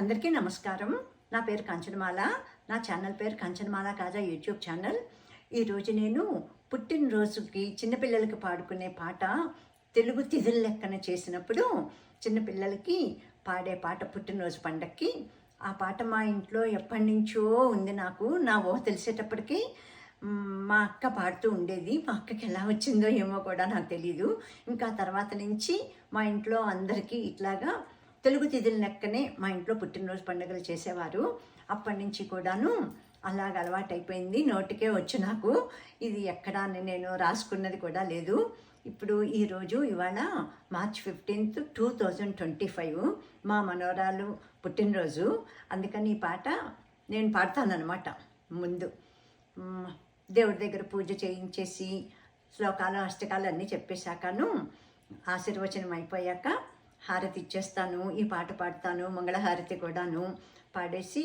అందరికీ నమస్కారం. నా పేరు కంచనమాల. నా ఛానల్ పేరు కంచనమాల కాజా యూట్యూబ్ ఛానల్. ఈరోజు నేను పుట్టినరోజుకి చిన్నపిల్లలకి పాడుకునే పాట తెలుగు తిథుల లెక్కన చేసినప్పుడు చిన్నపిల్లలకి పాడే పాట పుట్టినరోజు పండక్కి. ఆ పాట మా ఇంట్లో ఎప్పటి నుంచో ఉంది నాకు. నా ఓ తెలిసేటప్పటికి మా అక్క పాడుతూ ఉండేది. మా అక్కకి ఎలా వచ్చిందో ఏమో కూడా నాకు తెలీదు. ఇంకా తర్వాత నుంచి మా ఇంట్లో అందరికీ ఇట్లాగా తెలుగు తిథుల లెక్కనే మా ఇంట్లో పుట్టినరోజు పండుగలు చేసేవారు. అప్పటి నుంచి కూడాను అలాగ అలవాటైపోయింది నోటికే వచ్చు నాకు. ఇది ఎక్కడ అని నేను రాసుకున్నది కూడా లేదు. ఇప్పుడు ఈరోజు ఇవాళ March fifteenth two thousand twenty five మా మనోరాలు పుట్టినరోజు. అందుకని ఈ పాట నేను పాడతానమాట ముందు. దేవుడి దగ్గర పూజ చేయించేసి శ్లోకాలు అష్టకాలు అన్నీ చెప్పేశాకను ఆశీర్వచనం అయిపోయాక హారతి ఇచ్చేస్తాను ఈ పాట పాడతాను మంగళహారతి కూడాను పాడేసి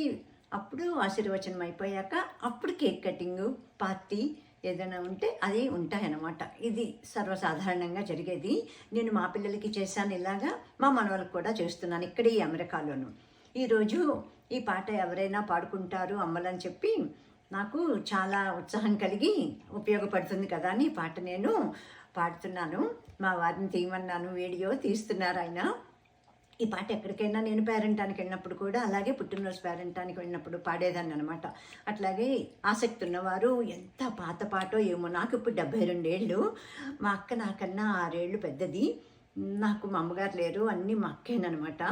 అప్పుడు ఆశీర్వచనం అయిపోయాక అప్పుడు కేక్ కటింగ్ పార్టీ ఏదైనా ఉంటే అది ఉంటాయన్నమాట. ఇది సర్వసాధారణంగా జరిగేది. నేను మా పిల్లలకి చేశాను ఇలాగా మా మనవలకు కూడా చేస్తున్నాను ఇక్కడ ఈ అమెరికాలోను. ఈరోజు ఈ పాట ఎవరైనా పాడుకుంటారు అమ్మలని చెప్పి నాకు చాలా ఉత్సాహం కలిగి ఉపయోగపడుతుంది కదా అని పాట నేను పాడుతున్నాను. మా వారిని తీయమన్నాను. వీడియో తీస్తున్నారు ఆయన. ఈ పాట ఎక్కడికైనా నేను పేరెంటానికి వెళ్ళినప్పుడు కూడా అలాగే పుట్టినరోజు పేరెంటానికి వెళ్ళినప్పుడు పాడేదాన్ని అనమాట అట్లాగే ఆసక్తి ఉన్నవారు ఎంత పాత పాటో ఏమో. నాకు ఇప్పుడు డెబ్బై రెండేళ్ళు. మా అక్క నాకన్నా ఆరేళ్ళు పెద్దది. నాకు మా అమ్మగారు లేరు. అన్నీ మా అక్కేనమాట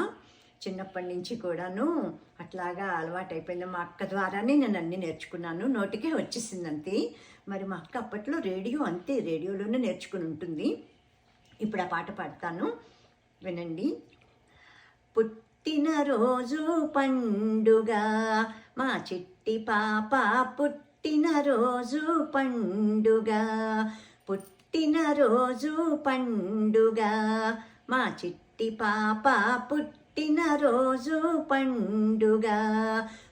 చిన్నప్పటి నుంచి కూడాను అట్లాగా అలవాటైపోయింది. మా అక్క ద్వారానే నేను అన్నీ నేర్చుకున్నాను. నోటికే వచ్చేసింది అంతే. మరి మా అక్క అప్పట్లో రేడియో అంతే రేడియోలోనే నేర్చుకుని ఉంటుంది. ఇప్పుడు ఆ పాట పాడతాను. వినండి. పుట్టినరోజు పండుగ మా చిట్టి పాప పుట్టినరోజు పండుగ. పుట్టినరోజు పండుగ మా చిట్టి పాప పుట్టిన రోజు పండుగ.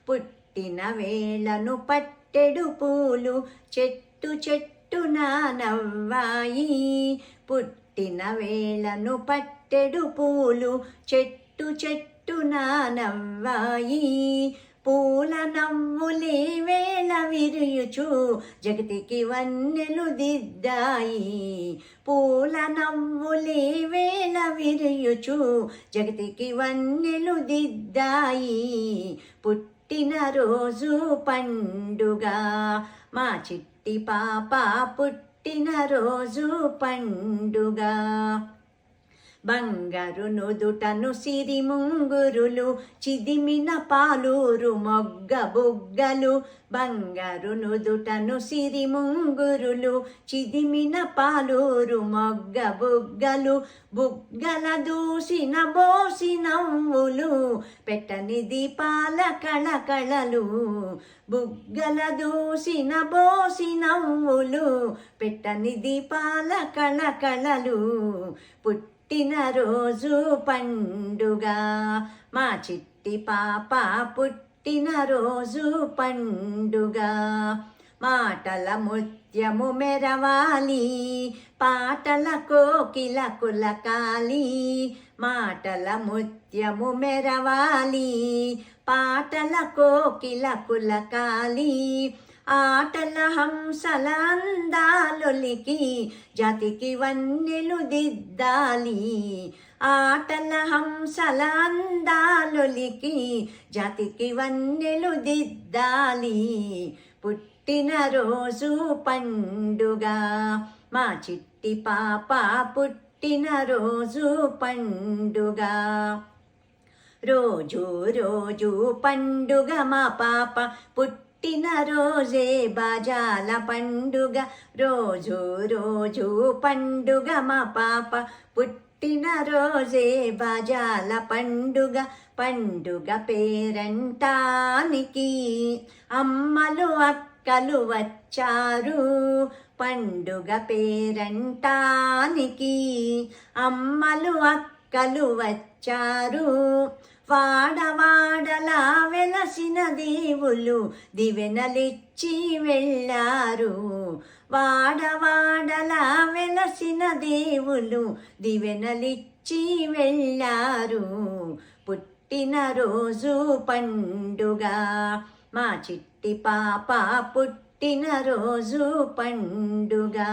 పుట్టిన వేళను పట్టెడు పూలు చెట్టు చెట్టున నవ్వాయి. పుట్టిన వేళను పట్టెడు పూలు చెట్టు చెట్టున నవ్వాయి. పూల నవ్వులే వేళ విరియుచు జగతికి వన్నెలు దిద్దాయి. పూల నవ్వులే వేళ విరియుచు జగతికి వన్నెలు దిద్దాయి. పుట్టిన రోజు పండుగ మా చిట్టి పాప పుట్టినరోజు పండుగ. బంగారు నుదుటను సిరి ముంగురులు చిదిమిన పాలూరు మొగ్గ బుగ్గలు. బంగారు నుదుటను సిరి ముంగురులు చిదిమిన పాలూరు మొగ్గ బుగ్గలు. బుగ్గల దూసిన బోసి నవ్వులు పెట్టని దీపాల కళకళలు. బుగ్గల దూసిన బోసి నవ్వులు పెట్టని దీపాల కళకళలు. పుట్టిన రోజు పండుగ. మా చిట్టి పాప పుట్టిన రోజు పండుగ. మాటల ముత్యము మెరవాలి పాటల కోకిల కులకాలి. మాటల ముత్యము మెరవాలి పాటల కోకిల కులకాలి. ఆటల హంసలందాలొలికి జాతికి వన్నెలు దిద్దాలి. ఆటల హంసలందాలొలికి జాతికి వన్నెలు దిద్దాలి. పుట్టినరోజు పండుగ మా చిట్టి పాప పుట్టినరోజు పండుగ. రోజు రోజు పండుగ మా పాప పుట్టిన రోజే బాజాల పండుగ. రోజు రోజు పండుగ మా పాప. పుట్టిన రోజే బాజాల పండుగ. పండుగ పేరంటానికి అమ్మలు అక్కలు వచ్చారు. పండుగ పేరంటానికి అమ్మలు అక్కలు వచ్చారు. వా కాసిన దేవులు దివెనలిచ్చి వెళ్ళారు. వాడవాడలా వెలసిన దేవులు దివెనలిచ్చి వెళ్ళారు. పుట్టిన రోజు పండుగ మా చిట్టి పాప పుట్టిన రోజు పండుగ.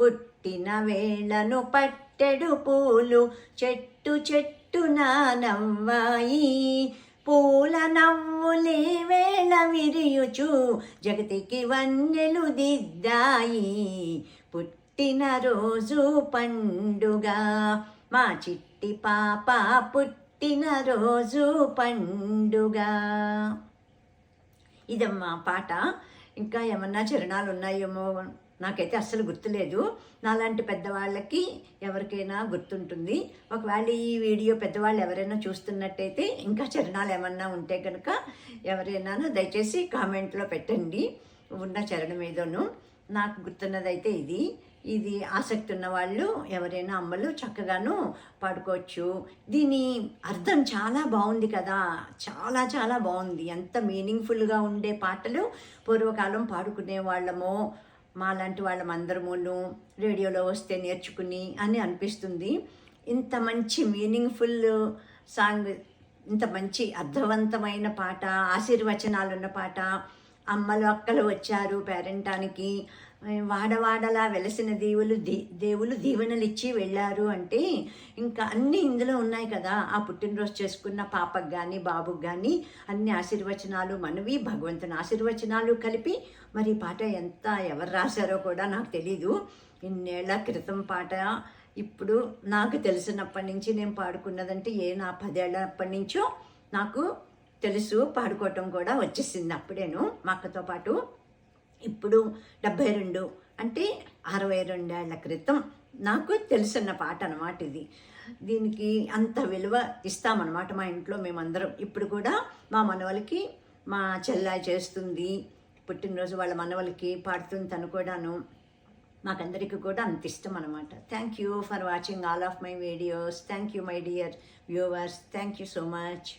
పుట్టిన వేళను పట్టెడు పూలు చెట్టు చెట్టు నవ్వాయి. పూల నవ్వులే వేళ విరియుచు జగతికి వన్నెలు దిద్దాయి. పుట్టిన రోజు పండుగ మా చిట్టి పాప పుట్టిన రోజు పండుగ. ఇదమ్మా పాట. ఇంకా ఏమన్నా చరణాలు ఉన్నాయేమో నాకైతే అస్సలు గుర్తులేదు. నాలాంటి పెద్దవాళ్ళకి ఎవరికైనా గుర్తుంటుంది. ఒకవేళ ఈ వీడియో పెద్దవాళ్ళు ఎవరైనా చూస్తున్నట్టయితే ఇంకా చరణాలు ఏమన్నా ఉంటే కనుక ఎవరైనా దయచేసి కామెంట్లో పెట్టండి. ఉన్న చరణం ఏదోను. నాకు గుర్తున్నదైతే ఇది. ఇది ఆసక్తి ఉన్న వాళ్ళు ఎవరైనా అమ్మలు చక్కగాను పాడుకోవచ్చు. దీని అర్థం చాలా బాగుంది కదా. చాలా చాలా బాగుంది. ఎంత మీనింగ్ఫుల్గా ఉండే పాటలు పూర్వకాలం పాడుకునే వాళ్ళము మాలాంటి వాళ్ళమందరమును రేడియోలో వస్తే నేర్చుకుని అని అనిపిస్తుంది. ఇంత మంచి మీనింగ్ఫుల్ సాంగ్ ఇంత మంచి అర్థవంతమైన పాట ఆశీర్వచనాలు ఉన్న పాట అమ్మలు అక్కలు వచ్చారు పేరెంటానికి. వాడవాడలా వెలసిన దేవులు దే దేవులు దీవెనలు ఇచ్చి వెళ్ళారు అంటే ఇంకా అన్నీ ఇందులో ఉన్నాయి కదా. ఆ పుట్టినరోజు చేసుకున్న పాపకు కానీ బాబుకు కానీ అన్ని ఆశీర్వచనాలు మనవి భగవంతుని ఆశీర్వచనాలు కలిపి మరి పాట ఎంత ఎవరు రాశారో కూడా నాకు తెలీదు. ఇన్నేళ్ళ క్రితం పాట. ఇప్పుడు నాకు తెలిసినప్పటి నుంచి నేను పాడుకున్నదంటే ఏ నా పదేళ్ళప్పటి నుంచో నాకు తెలుసు పాడుకోవటం కూడా వచ్చేసింది అప్పుడేను మా అక్కతో పాటు. ఇప్పుడు డెబ్భై రెండు అంటే అరవై రెండేళ్ళ క్రితం నాకు తెలుసున్న పాట అనమాట ఇది. దీనికి అంత విలువ ఇస్తామన్నమాట మా ఇంట్లో మేమందరం. ఇప్పుడు కూడా మా మనవలకి మా చెల్లా చేస్తుంది. పుట్టినరోజు వాళ్ళ మనవలకి పాడుతుంది తను కూడాను. మాకందరికీ కూడా అంత ఇష్టం అనమాట thank you for watching all of my videos thank you my dear viewers thank you so much